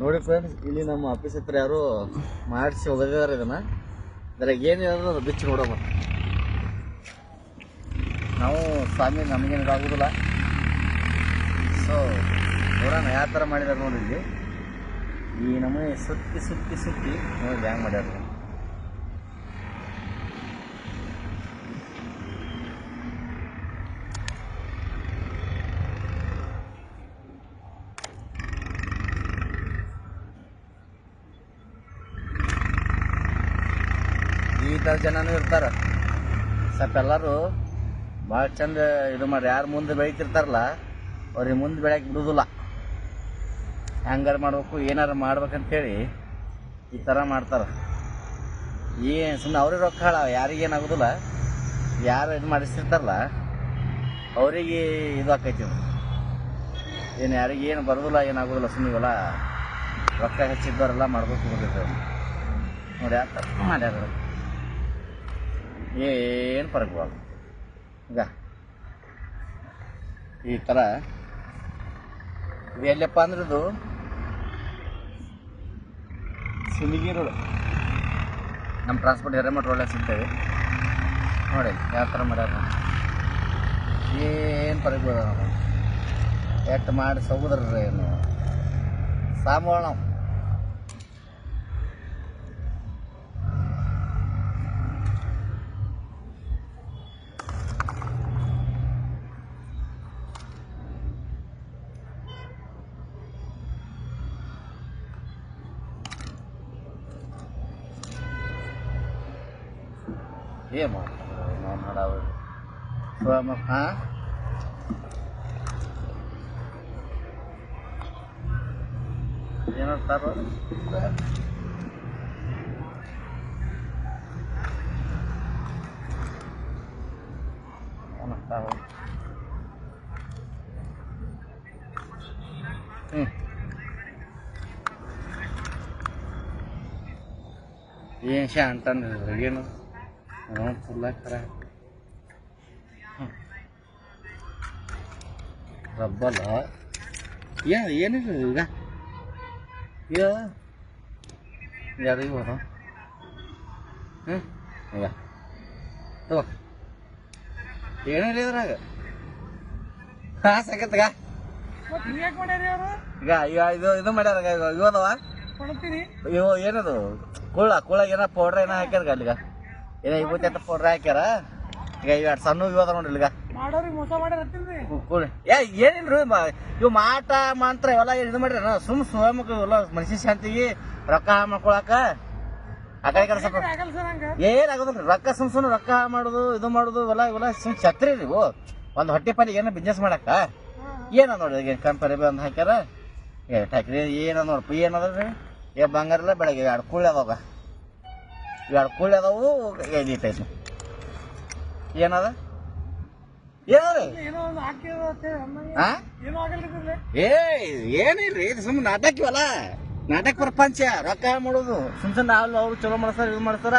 ನೋಡಿ ಫ್ರೆಂಡ್ಸ್ ಇಲ್ಲಿ ನಮ್ಮ ಆಫೀಸ್ ಹತ್ರ ಯಾರು ಮಾಡಿಸಿ ಹೋಗಿದ್ದಾರೆ ಇದನ್ನ. ಅದ್ರಾಗ ಏನು ಹೇಳಿದ್ರು ಅದು ಬಿಚ್ಚಿ ನೋಡೋಣ. ನಾವು ಸ್ವಾಮಿ ನಮಗೇನು ಆಗೋದಿಲ್ಲ ಸೊ ನೋಡೋಣ ಯಾವ ಥರ ಮಾಡಿದಾರೆ ನೋಡಿ ಈ ನಮಗೆ ಸುತ್ತಿ ಸುತ್ತಿ ಸುತ್ತಿ, ನೋಡಿ ಹ್ಯಾಂಗ್ ಮಾಡ್ಯಾರ. ಈ ಥರ ಜನನೂ ಇರ್ತಾರೆ. ಸ್ವಲ್ಪ ಎಲ್ಲರೂ ಭಾಳ ಚಂದ ಇದು ಮಾಡಿ ಯಾರು ಮುಂದೆ ಬೆಳಿತಿರ್ತಾರಲ್ಲ, ಅವ್ರಿಗೆ ಮುಂದೆ ಬೆಳೆಯಕ್ಕೆ ಬಿಡೋದಿಲ್ಲ. ಹ್ಯಾಂಗಾರು ಮಾಡಬೇಕು, ಏನಾರು ಮಾಡ್ಬೇಕಂತೇಳಿ ಈ ಥರ ಮಾಡ್ತಾರೆ. ಏನು ಸುಮ್ಮನೆ ಅವ್ರಿಗೆ ರೊಕ್ಕ ಹಾಳ ಯಾರಿಗೇನಾಗೋದಿಲ್ಲ ಯಾರು ಇದು ಮಾಡಿಸ್ತಿರ್ತಾರಲ್ಲ, ಅವರಿಗೆ ಇದು ಆಕೈತಿ. ಏನು ಯಾರಿಗೆ ಏನು ಬರೋದಿಲ್ಲ ಏನಾಗೋದಿಲ್ಲ ಸುಮ್ಮನೆ ಇವೆಲ್ಲ ರೊಕ್ಕ ಹೆಚ್ಚಿದ್ದವರೆಲ್ಲ ಮಾಡ್ಬೇಕು ಬಿಡ್ತೈತೆ ನೋಡಿ, ಆ ಥರ ಮಾಡ್ಯಾರ ಏನು ಫರಕ್ ಬರಲ್ಲ ಈಗ ಈ ಥರ ಇದು ಎಲ್ಲಪ್ಪ ಅಂದ್ರೆ ಇದು ಸಿಲಿಗಿ ರೋಡ್ ನಮ್ಮ ಟ್ರಾನ್ಸ್ಪೋರ್ಟ್ ಹಿರೇಮಠ ರೋಡಲ್ಲಿ ಸಿಗ್ತೇವೆ ನೋಡಿ, ಯಾವ ಥರ ಮಾಡ್ಯಾರ ಏನು ಫರಕ್ ಬರಲ್ಲ ಎಷ್ಟು ಮಾಡಿ ಸೌದ್ರ ಏನು ಸಾಂಬಾಳ ನಾವು. ಏನು ಮಾಡ್ತಾರೆ ನಾವು ಮಾಡಾವು ಸ್ವಾಮ ಹಾಂ ಏನಂತಾರ ಏನಂತಾರ ಹ್ಞೂ ಏನು ಶಾ ಅಂತಂದ್ರೆ ಏನು ಫುಲ್ ಹಾಕ್ತಾರ ರಬ್ಬಲ್ಲ ಯಾ ಏನಿಲ್ಲ ಈಗ ಯಾ ಯಾರಿಗೆ ಹೋದ ಹ್ಞೂ ಈಗ ತಗೋ ಏನಿಲ್ಲ ಇದ್ರಾಗ ಹಾಂ ಅವರು ಈಗ ಇದು ಇದು ಮಾಡ್ಯಾರ ಇವು ಏನದು ಕುಳ್ಳ ಕುಳ್ಳ ಏನ ಪೌಡ್ರ್ ಏನ ಹಾಕ್ಯಾರ ಅಲ್ಲಿಗ ಏನೋ ಇವತ್ತು ಫೋನ್ ಹಾಕ್ಯಾರ ಈಗ ಇವ್ ಸಣ್ಣ ಇವಾಗ ನೋಡ್ರಿ ಇಲ್ಲಿಗ. ಮಾಡೋರಿಗೆ ಮೋಸ ಏ ಏನಿಲ್ರಿ ಇವ್ ಇವು ಮಾಟ ಮಂತ್ರ ಇವೆಲ್ಲ ಇದು ಮಾಡ್ರಿ ಸುಮ್ ಸುಮಕ್ ಇವೆಲ್ಲ ಮನುಷ್ಯ ಶಾಂತಿಗೆ ರೊಕ್ಕ ಹಾಳ್ ಮಾಡ್ಕೊಳಕ ಆ ಕಡೆ ಕೆಲಸ ಏನ್ ಆಗೋದಿಲ್ರಿ? ರೊಕ್ಕ ಸುಮ್ ಸುಮ್ ರೊಕ್ಕ ಹಾಳ್ ಮಾಡುದು ಇದು ಮಾಡುದು ಇವೆಲ್ಲ ಇವೆಲ್ಲ ಸುಮ್ ಛತ್ರಿ ನೀವು ಒಂದು ಹೊಟ್ಟೆ ಪಾಲಿ ಏನೋ ಬಿಸ್ನೆಸ್ ಮಾಡಕ್ಕ ಏನ ನೋಡ್ರಿ ಈಗ ಕಂಪನಿ ಬಂದು ಹಾಕ್ಯಾರ? ಏ ಹಾಕ್ರಿ ಏನ ನೋಡ್ರಿ? ಏನದ್ರಿ ಏ ಬಂಗಾರ ಬೆಳಗ್ಗೆ ಎರಡು ಅದಾವ. ಎರಡು ಕೂಳಿ ಅದಾವು ಐದು ಐತಿ ಏನದ ಏ ಏನಿಲ್ರಿ ಇದು ಸುಮ್ಮನೆ ನಾಟಕಿವಲ್ಲ ನಾಟಕ ಪ್ರಪಂಚ ರೊಕ್ಕ ಮಾಡೋದು ಸುಮ್ ಸುಮ್ಮನೆ ನಾವು ಅವ್ರು ಚಲೋ ಮಾಡ್ತಾರ ಇದು ಮಾಡ್ತಾರ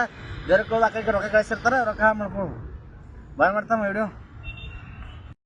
ಬೇರೆ ಕೋಲ್ ಹಾಕಿ ರೊಕ್ಕ ಕಳಿಸಿರ್ತಾರ ರೊಕ್ಕ ಮಾಡ್ಬೋದು ಬಾಯ್ ಮಾಡ್ತಾವ ವಿಡಿಯೋ